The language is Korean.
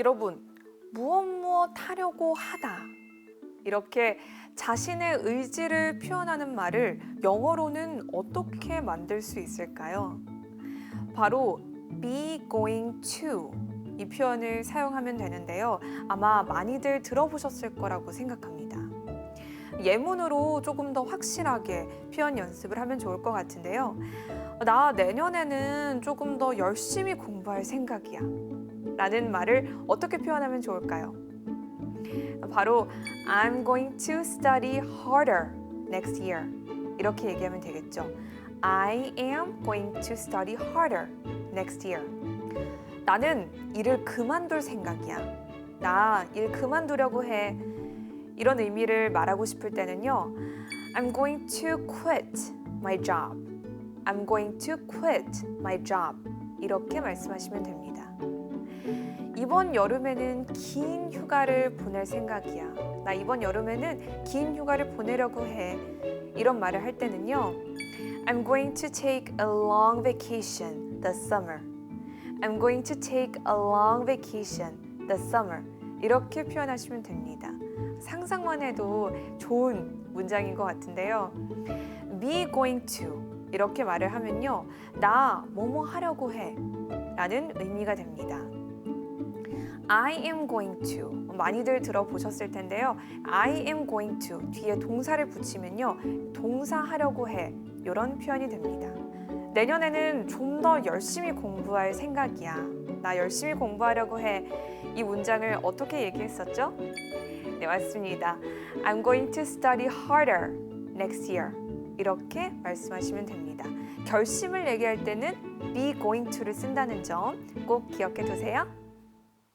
여러분, 무엇 무엇 하려고 하다. 이렇게 자신의 의지를 표현하는 말을 영어로는 어떻게 만들 수 있을까요? 바로 be going to 이 표현을 사용하면 되는데요. 아마 많이들 들어보셨을 거라고 생각합니다. 예문으로 조금 더 확실하게 표현 연습을 하면 좋을 것 같은데요. 나 내년에는 조금 더 열심히 공부할 생각이야. 라는 말을 어떻게 표현하면 좋을까요? 바로 I'm going to study harder next year. 이렇게 얘기하면 되겠죠. I am going to study harder next year. 나는 일을 그만둘 생각이야. 나 일 그만두려고 해. 이런 의미를 말하고 싶을 때는요. I'm going to quit my job. I'm going to quit my job. 이렇게 말씀하시면 됩니다. 이번 여름에는 긴 휴가를 보낼 생각이야. 나 이번 여름에는 긴 휴가를 보내려고 해. 이런 말을 할 때는요. I'm going to take a long vacation this summer. I'm going to take a long vacation this summer. 이렇게 표현하시면 됩니다. 상상만 해도 좋은 문장인 것 같은데요. be going to 이렇게 말을 하면요. 나 뭐뭐 하려고 해. 라는 의미가 됩니다. I am going to 많이들 들어보셨을 텐데요. I am going to 뒤에 동사를 붙이면요. 동사 하려고 해. 이런 표현이 됩니다. 내년에는 좀 더 열심히 공부할 생각이야. 나 열심히 공부하려고 해. 이 문장을 어떻게 얘기했었죠? 네, 맞습니다. I'm going to study harder next year. 이렇게 말씀하시면 됩니다. 결심을 얘기할 때는 be going to를 쓴다는 점 꼭 기억해 두세요.